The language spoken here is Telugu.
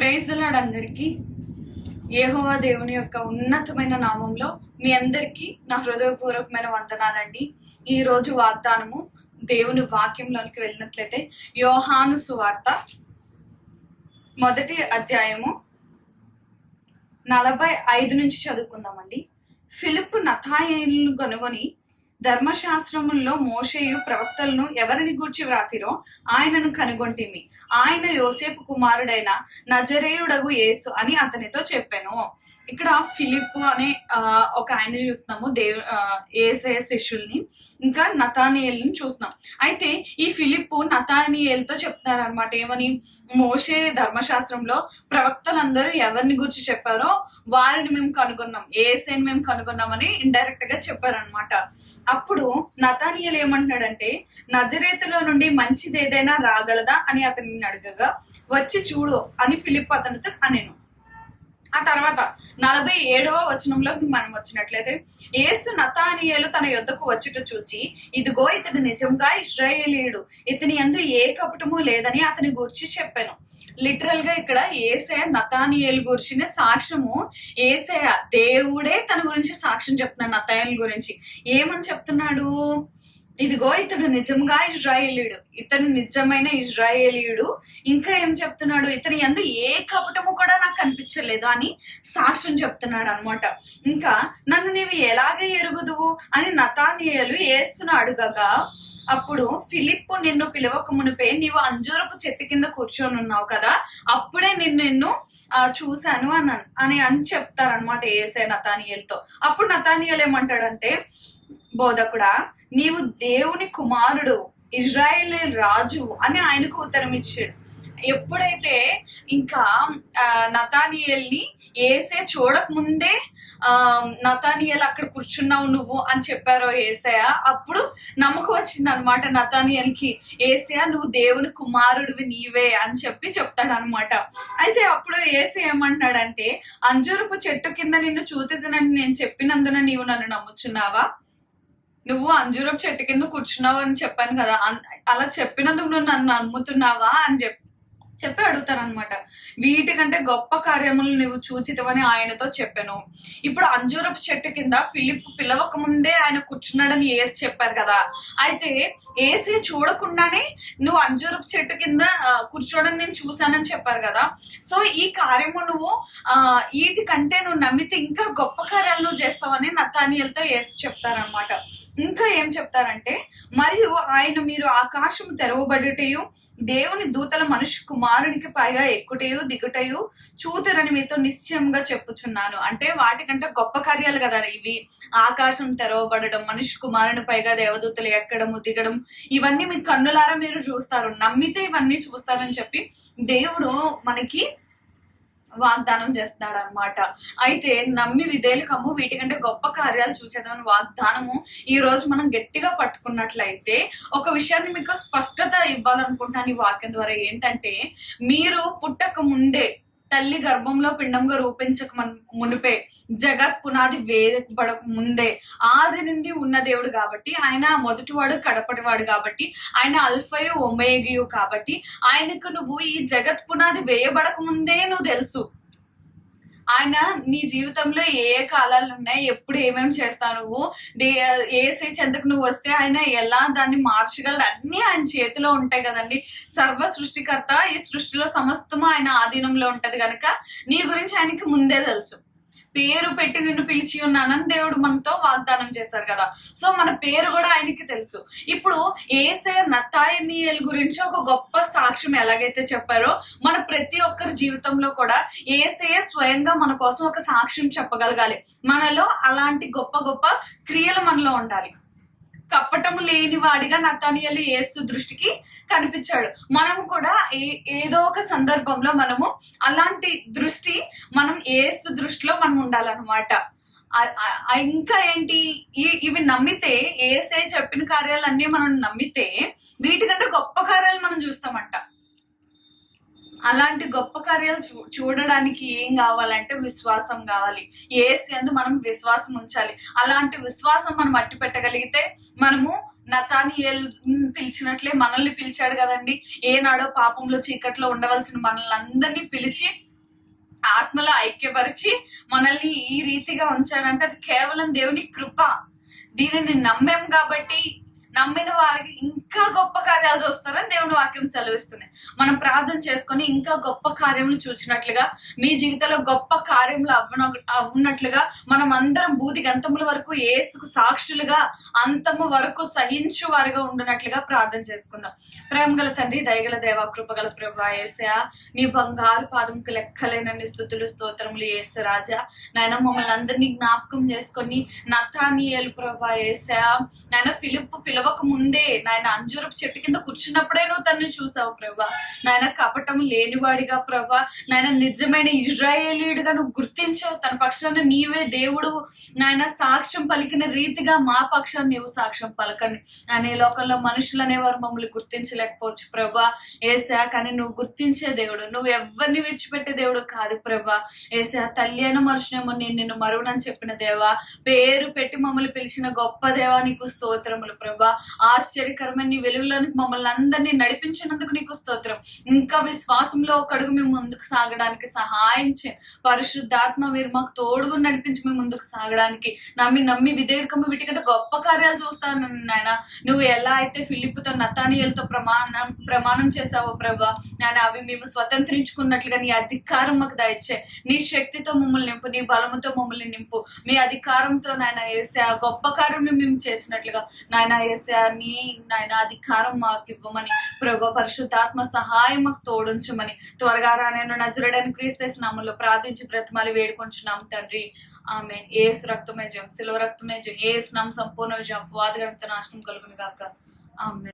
ప్రేజ్ దలాడ్ అందరికీ. ఏహోవా దేవుని యొక్క ఉన్నతమైన నామంలో మీ అందరికీ నా హృదయపూర్వకమైన వందనాలండి. ఈ రోజు వాగ్దానము దేవుని వాక్యంలోనికి వెళ్ళినట్లయితే యోహాను సువార్త మొదటి అధ్యాయము నలభై ఐదు నుంచి చదువుకుందామండి. ఫిలిప్ నథాయిలను కనుగొని ధర్మశాస్త్రముల్లో మోషేయు ప్రవక్తలను ఎవరిని గూర్చి వ్రాసిరో ఆయనను కనుగొంటిమి. ఆయన యోసేపు కుమారుడైన నజరేయుడగు యేసు అని అతనితో చెప్పాను. ఇక్కడ ఫిలిప్ అనే ఒక ఆయన చూస్తున్నాము దేవ్ ఆ, ఏసే శిష్యుల్ని ఇంకా నతానియల్ని చూస్తున్నాం. అయితే ఈ ఫిలిప్ నతానియల్తో చెప్తున్నారు అనమాట ఏమని? మోషే ధర్మశాస్త్రంలో ప్రవక్తలందరూ ఎవరిని గురించి చెప్పారో వారిని మేము కనుగొన్నాం ఏసేని మేము కనుగొన్నామని ఇండైరెక్ట్గా చెప్పారనమాట అప్పుడు నతానియల్ ఏమంటున్నాడంటే నజరేతులో నుండి మంచిది ఏదైనా రాగలదా అని అతనిని అడగగా వచ్చి చూడు అని ఫిలిప్ అతనితో అనేను. ఆ తర్వాత నలభై ఏడవ వచనంలో మనం వచ్చినట్లయితే ఏసు నతానియేలు తన యొద్దకు వచ్చుట చూచి ఇదిగో ఇతడు నిజంగా ఇస్రాయేలీయుడు ఇతని ఎందు ఏ కపటము లేదని అతని గురించి చెప్పాను. లిటరల్గా ఇక్కడ ఏసయ నతానియేలు గురించిన సాక్ష్యము ఏసయ దేవుడే తన గురించి సాక్ష్యం చెప్తున్నాడు నతాయల్ గురించి. ఏమని చెప్తున్నాడు? ఇదిగో ఇతడు నిజంగా ఇజ్రాయేలీయుడు ఇతను నిజమైన ఇజ్రాయేలీయుడు ఇంకా ఏం చెప్తున్నాడు? ఇతని ఎందు ఏ కపటము కూడా నాకు కనిపించలేదు అని సాక్ష్యం చెప్తున్నాడు అనమాట ఇంకా నన్ను నీవు ఎలాగ ఎరుగుదువు అని నతానియలు వేస్తున్నా అడుగగా అప్పుడు ఫిలిప్పు నిన్ను పిలవక మునిపే నీవు అంజూరపు చెట్టు కింద కూర్చొని ఉన్నావు కదా అప్పుడే నిన్ను నిన్ను ఆ, చూశాను అని అని అని చెప్తారనమాట ఏసే నతానియల్తో. అప్పుడు నతానియల్ ఏమంటాడంటే బోధకుడా నీవు దేవుని కుమారుడు ఇజ్రాయేల్ రాజు అని ఆయనకు ఉత్తరం ఇచ్చాడు. ఎప్పుడైతే ఇంకా నతానియల్ని ఏసే చూడక ముందే ఆ నతానియల్ అక్కడ కూర్చున్నావు నువ్వు అని చెప్పారో ఏసయ? అప్పుడు నమ్మకం వచ్చింది అనమాట నతానియల్కి. ఏసయ నువ్వు దేవుని కుమారుడివి నీవే అని చెప్పి చెప్తాడు అనమాట అయితే అప్పుడు ఏసే ఏమంటున్నాడంటే అంజూరపు చెట్టు కింద నిన్ను చూతిదనని నేను చెప్పినందున నీవు నన్ను నమ్ముచున్నావా? నువ్వు అంజూరపు చెట్టు కింద కూర్చున్నావు అని చెప్పాను కదా. అన్- అలా చెప్పినందుకు నువ్వు నన్ను నమ్ముతున్నావా అని చెప్పి చెప్పి అడుగుతారనమాట వీటికంటే గొప్ప కార్యములు నువ్వు చూచితవని ఆయనతో చెప్పాను. ఇప్పుడు అంజూరపు చెట్టు కింద ఫిలిప్ పిలవక ముందే ఆయన కూర్చున్నాడని ఏసి చెప్పారు కదా. అయితే ఏసీ చూడకుండానే నువ్వు అంజూరపు చెట్టు కింద కూర్చోవడం నేను చూశానని చెప్పారు కదా. సో ఈ కార్యము నువ్వు ఆ వీటి కంటే నువ్వు నమ్మితే ఇంకా గొప్ప కార్యాలు నువ్వు చేస్తావని నతానియలతో ఏసి చెప్తారనమాట ఇంకా ఏం చెప్తారంటే మరియు ఆయన మీరు ఆకాశము తెరవబడుటయు దేవుని దూతల మనుషు కుమారునికి పైగా ఎక్కుటయు దిగుటయు చూతురని మీతో నిశ్చయంగా చెప్పుచున్నాను. అంటే వాటికంటే గొప్ప కార్యాలు కదా ఇవి. ఆకాశం తెరవబడడం మనిషి కుమారుని పైగా దేవదూతలు ఎక్కడము దిగడం ఇవన్నీ మీ కన్నులారా మీరు చూస్తారు. నమ్మితే ఇవన్నీ చూస్తారని చెప్పి దేవుడు మనకి వాగ్దానం చేస్తున్నాడు అనమాట అయితే నమ్మి విధేయులు కమ్ము వీటికంటే గొప్ప కార్యాలు చూసేదామని వాగ్దానము ఈ రోజు మనం గట్టిగా పట్టుకున్నట్లయితే ఒక విషయాన్ని మీకు స్పష్టత ఇవ్వాలనుకుంటాను ఈ వాక్యం ద్వారా. ఏంటంటే మీరు పుట్టక ముందే తల్లి గర్భంలో పిండంగా రూపించక మునిపే జగత్ పునాది వేయబడక ముందే ఆది నుండి ఉన్న దేవుడు కాబట్టి ఆయన మొదటివాడు కడపటివాడు కాబట్టి ఆయన అల్ఫయు ఒమేగియు కాబట్టి ఆయనకు నువ్వు ఈ జగత్ పునాది వేయబడక ముందే నువ్వు తెలుసు. ఆయన నీ జీవితంలో ఏ ఏ కాలాలు ఉన్నాయి? ఎప్పుడు ఏమేమి చేస్తావు నువ్వు? ఏ స్టేజ్ ఎందుకు నువ్వు వస్తే ఆయన ఎలా దాన్ని మార్చగలడు? అన్నీ ఆయన చేతిలో ఉంటాయి కదండి. సర్వ సృష్టికర్త ఈ సృష్టిలో సమస్తము ఆయన ఆధీనంలో ఉంటది కనుక నీ గురించి ఆయనకి ముందే తెలుసు. పేరు పెట్టి నిన్ను పిలిచి ఉన్నానని దేవుడు మనతో వాగ్దానం చేశారు కదా. సో మన పేరు కూడా ఆయనకి తెలుసు. ఇప్పుడు ఏసే నతాయనీయుల గురించి ఒక గొప్ప సాక్ష్యం ఎలాగైతే చెప్పారో మన ప్రతి ఒక్కరి జీవితంలో కూడా ఏసే స్వయంగా మన కోసం ఒక సాక్ష్యం చెప్పగలగాలి. మనలో అలాంటి గొప్ప గొప్ప క్రియలు మనలో ఉండాలి. కప్పటము లేని వాడిగా నతానియలు ఏసు దృష్టికి కనిపించాడు. మనము కూడా ఏ ఏదో ఒక సందర్భంలో మనము అలాంటి దృష్టి మనం ఏసు దృష్టిలో మనం ఉండాలన్నమాట. ఇంకా ఏంటి? ఇవి నమ్మితే ఏసే చెప్పిన కార్యాలన్నీ మనం నమ్మితే వీటికంటే గొప్ప కార్యాలు మనం చూస్తామంట. అలాంటి గొప్ప కార్యాలు చూ చూడడానికి ఏం కావాలంటే విశ్వాసం కావాలి. ఏసు ఎందు మనం విశ్వాసం ఉంచాలి. అలాంటి విశ్వాసం మనం అట్టి పెట్టగలిగితే మనము నతానియేల్ పిలిచినట్లే మనల్ని పిలిచాడు కదండి. ఏనాడో పాపంలో చీకట్లో ఉండవలసిన మనల్ని అందరినీ పిలిచి ఆత్మలో ఐక్యపరిచి మనల్ని ఈ రీతిగా ఉంచాడంటే అది కేవలం దేవుని కృప. దీనిని నమ్మేం కాబట్టి నమ్మిన వారికి ఇంకా గొప్ప కార్యాలు చూస్తారని దేవుని వాక్యం సెలవిస్తున్నాయి మనం ప్రార్థన చేసుకొని ఇంకా గొప్ప కార్యములు చూచినట్లుగా మీ జీవితంలో గొప్ప కార్యములు అవ్వన అవ్వనట్లుగా మనం అందరం బూది గంతముల వరకు ఏసుకు సాక్షులుగా అంతము వరకు సహించు వారిగా ఉండునట్లుగా ప్రార్థన చేసుకుందాం. ప్రేమ గల తండ్రి దయగల దేవ కృపగల ప్రభా ఏసయా నీ బంగారు పాదంకు లెక్కలేనన్ని స్థుతులు స్తోత్రములు ఏసు రాజా. నాయన మమ్మల్ని అందరినీ జ్ఞాపకం చేసుకొని నతానియలు ప్రభా ఏసయా నాయన ఫిలిప్ పిలవక ముందే నాయన అంజూరపు చెట్టు కింద కూర్చున్నప్పుడే నువ్వు తనని చూసావు ప్రభా. నాయన కపటం లేనివాడిగా ప్రభా. నాయన నిజమైన ఇజ్రాయేలీయుడిగా నువ్వు గుర్తించావు. తన పక్షాన నీవే దేవుడు. నాయన సాక్ష్యం పలికిన రీతిగా మా పక్షాన్ని నీవు సాక్ష్యం పలకని అనే లోకంలో మనుషులు అనేవారు మమ్మల్ని గుర్తించలేకపోవచ్చు ప్రభా. ఏసా కానీ నువ్వు గుర్తించే దేవుడు. నువ్వు ఎవరిని విడిచిపెట్టే దేవుడు కాదు ప్రభా. ఏసా తల్లి అయిన మనుషునేమో నేను నిన్ను మరువునని చెప్పిన దేవా. పేరు పెట్టి మమ్మల్ని పిలిచిన గొప్ప దేవా నీకు స్తోత్రములు ప్రభా. ఆశ్చర్యకరమైన నీ వెలుగులోనికి మమ్మల్ని అందరినీ నడిపించినందుకు నీకు స్తోత్రం. ఇంకా విశ్వాసంలో ఒక అడుగు మేము ముందుకు సాగడానికి సహాయం చే పరిశుద్ధాత్మ మీరు మాకు తోడుగా నడిపించి మేము ముందుకు సాగడానికి. నమ్మి నమ్మి విధేయకము వీటికంటే గొప్ప కార్యాలు చూస్తాను నాయన. నువ్వు ఎలా అయితే ఫిలిప్తో నతానియలతో ప్రమాణం ప్రమాణం చేసావో ప్రభా నాయన అవి మేము స్వతంత్రించుకున్నట్లుగా నీ అధికారం మాకు దయచే నీ శక్తితో మమ్మల్ని నింపు నీ బలముతో మమ్మల్ని నింపు. మీ అధికారంతో నాయన వేసే ఆ గొప్ప కార్యం మేము చేసినట్లుగా నాయన వేసే నాయన అధికారం మాకు ఇవ్వమని ప్రభు పరిశుద్ధాత్మ సహాయం మాకు తోడుంచమని త్వరగా రానైనా నజరడని క్రీస్తేసి నామంలో ప్రార్థించి బ్రతమాలి వేడుకుంటున్నాం తండ్రి. ఆమె ఏసు రక్తమే జయం. శిలువ రక్తమే జయం. ఏ స్నాం సంపూర్ణ విజయం వాదగంత నాశనం కలుగును గాక. ఆమె